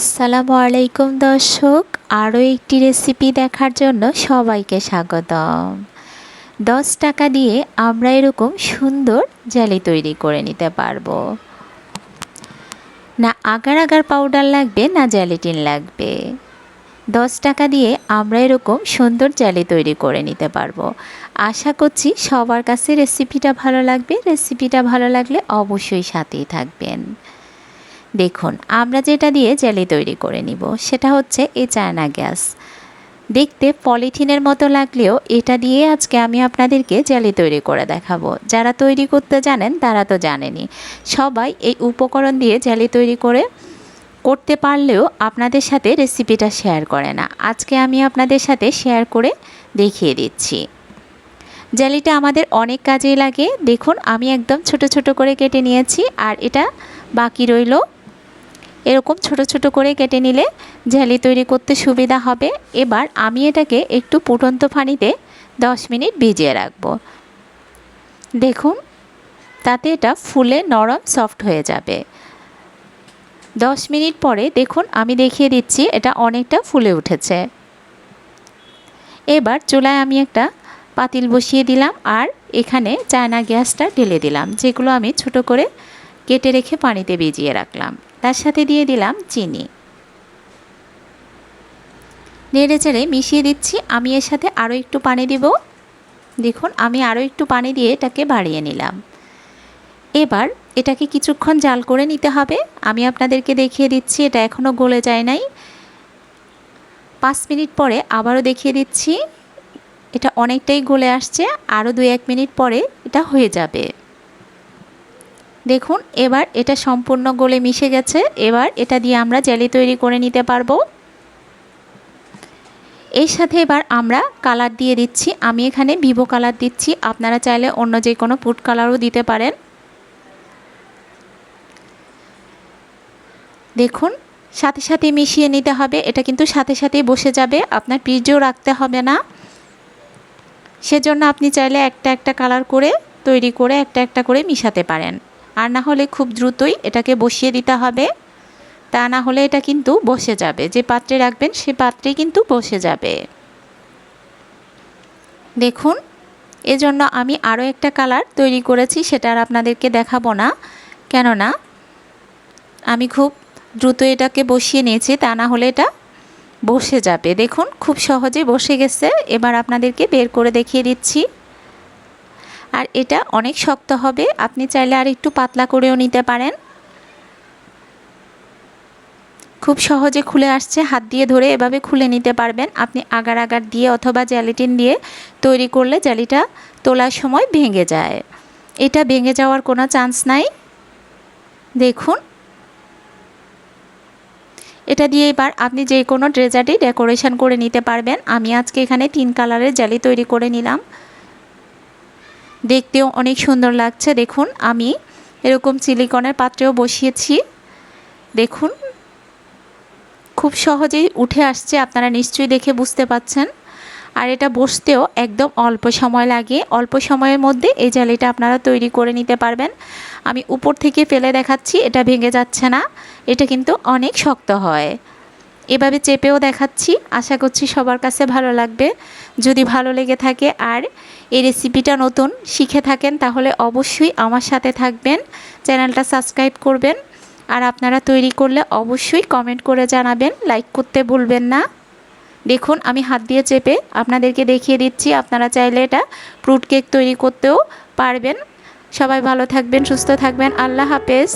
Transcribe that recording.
আসসালামু আলাইকুম দর্শক। আরও একটি রেসিপি দেখার জন্য সবাইকে স্বাগতম। দশ টাকা দিয়ে আমরা এরকম সুন্দর জেলি তৈরি করে নিতে পারব। না আগার আগার পাউডার লাগবে, না জ্যালিটিন লাগবে। দশ টাকা দিয়ে আমরা এরকম সুন্দর জেলি তৈরি করে নিতে পারব। আশা করছি সবার কাছে রেসিপিটা ভালো লাগবে। রেসিপিটা ভালো লাগলে অবশ্যই সাথেই থাকবেন। দেখুন, আমরা যেটা দিয়ে জেলি তৈরি করে নিব, সেটা হচ্ছে এই চায়না গ্যাস। দেখতে পলিথিনের মতো লাগলেও এটা দিয়ে আজকে আমি আপনাদেরকে জেলি তৈরি করে দেখাবো। যারা তৈরি করতে জানেন, তারা তো জানেনি সবাই এই উপকরণ দিয়ে জেলি তৈরি করে করতে পারলেও আপনাদের সাথে রেসিপিটা শেয়ার করে না। আজকে আমি আপনাদের সাথে শেয়ার করে দেখিয়ে দিচ্ছি। জেলিটা আমাদের অনেক কাজেই লাগে। দেখুন, আমি একদম ছোট ছোট করে কেটে নিয়েছি, আর এটা বাকি রইল এরকম ছোট ছোট করে কেটে নিলে ঝালি তৈরি করতে সুবিধা হবে। এবার আমি এটাকে একটু ফুটন্ত পানিতে দশ মিনিট ভিজিয়ে রাখব। দেখুন, তাতে এটা ফুলে নরম সফট হয়ে যাবে। দশ মিনিট পরে দেখুন, আমি দেখিয়ে দিচ্ছি, এটা অনেকটা ফুলে উঠেছে। এবার চুলায় আমি একটা পাতিল বসিয়ে দিলাম আর এখানে চায়না গ্যাসটা ঢেলে দিলাম, যেগুলো আমি ছোট করে কেটে রেখে পানিতে ভিজিয়ে রাখলাম। তার সাথে দিয়ে দিলাম চিনি। নেড়ে চেড়ে মিশিয়ে দিচ্ছি। আমি এর সাথে আরও একটু পানি দিব। দেখুন, আমি আরও একটু পানি দিয়ে এটাকে বাড়িয়ে নিলাম। এবার এটাকে কিছুক্ষণ জাল করে নিতে হবে। আমি আপনাদেরকে দেখিয়ে দিচ্ছি, এটা এখনও গলে যায় নাই। পাঁচ মিনিট পরে আবারও দেখিয়ে দিচ্ছি, এটা অনেকটাই গলে আসছে। আরও দু এক মিনিট পরে এটা হয়ে যাবে। দেখুন, এবার এটা সম্পূর্ণ গলে মিশে গেছে। এবার এটা দিয়ে আমরা জেলি তৈরি করে নিতে পারব। এর সাথে এবার আমরা কালার দিয়ে দিচ্ছি। আমি এখানে ভিভো কালার দিচ্ছি। আপনারা চাইলে অন্য যে কোনো ফুড কালারও দিতে পারেন। দেখুন, সাথে সাথে মিশিয়ে নিতে হবে। এটা কিন্তু সাথে সাথেই বসে যাবে। আপনার ফ্রিজেও রাখতে হবে না। সেজন্য আপনি চাইলে একটা একটা কালার করে, তৈরি করে একটা একটা করে মিশাতে পারেন। আর না হলে খুব দ্রুতই এটাকে বসিয়ে দিতে হবে। তা না হলে এটা কিন্তু বসে যাবে। যে পাত্রে রাখবেন সে পাত্রে কিন্তু বসে যাবে। দেখুন, এজন্য আমি আরও একটা কালার তৈরি করেছি, সেটা আর আপনাদেরকে দেখাবো না। কেননা, আমি খুব দ্রুত এটাকে বসিয়ে নিয়েছি, তা না হলে এটা বসে যাবে। দেখুন, খুব সহজে বসে গেছে। এবার আপনাদেরকে বের করে দেখিয়ে দিচ্ছি। আর এটা অনেক শক্ত হবে। আপনি চাইলে আর একটু পাতলা করেও নিতে পারেন। খুব সহজে খুলে আসছে। হাত দিয়ে ধরে এভাবে খুলে নিতে পারবেন। আপনি আগার আগার দিয়ে অথবা জ্যালিটিন দিয়ে তৈরি করলে জালিটা তোলার সময় ভেঙে যায়। এটা ভেঙে যাওয়ার কোনো চান্স নাই। দেখুন। এটা দিয়ে এবার আপনি যে কোনো ড্রেজারটি ডেকোরেশন করে নিতে পারবেন। আমি আজকে এখানে তিন কালারের জালি তৈরি করে নিলাম। দেখতেও অনেক সুন্দর লাগছে। দেখুন, আমি এরকম চিলিকনের পাত্রেও বসিয়েছি। দেখুন, খুব সহজেই উঠে আসছে, আপনারা নিশ্চয়ই দেখে বুঝতে পাচ্ছেন। আর এটা বসতেও একদম অল্প সময় লাগে। অল্প সময়ের মধ্যে এই জালিটা আপনারা তৈরি করে নিতে পারবেন। আমি উপর থেকে ফেলে দেখাচ্ছি, এটা ভেঙে যাচ্ছে না। এটা কিন্তু অনেক শক্ত হয়। এভাবে চেপেও দেখাচ্ছি। আশা করছি সবার কাছে ভালো লাগবে। যদি ভালো লেগে থাকে আর এই রেসিপিটা নতুন শিখে থাকেন, তাহলে অবশ্যই আমার সাথে থাকবেন। চ্যানেলটা সাবস্ক্রাইব করবেন। আর আপনারা তৈরি করলে অবশ্যই কমেন্ট করে জানাবেন। লাইক করতে ভুলবেন না। দেখুন, আমি হাত দিয়ে চেপে আপনাদেরকে দেখিয়ে দিচ্ছি। আপনারা চাইলে এটা ফ্রুট কেক তৈরি করতেও পারবেন। সবাই ভালো থাকবেন, সুস্থ থাকবেন। আল্লাহ হাফেজ।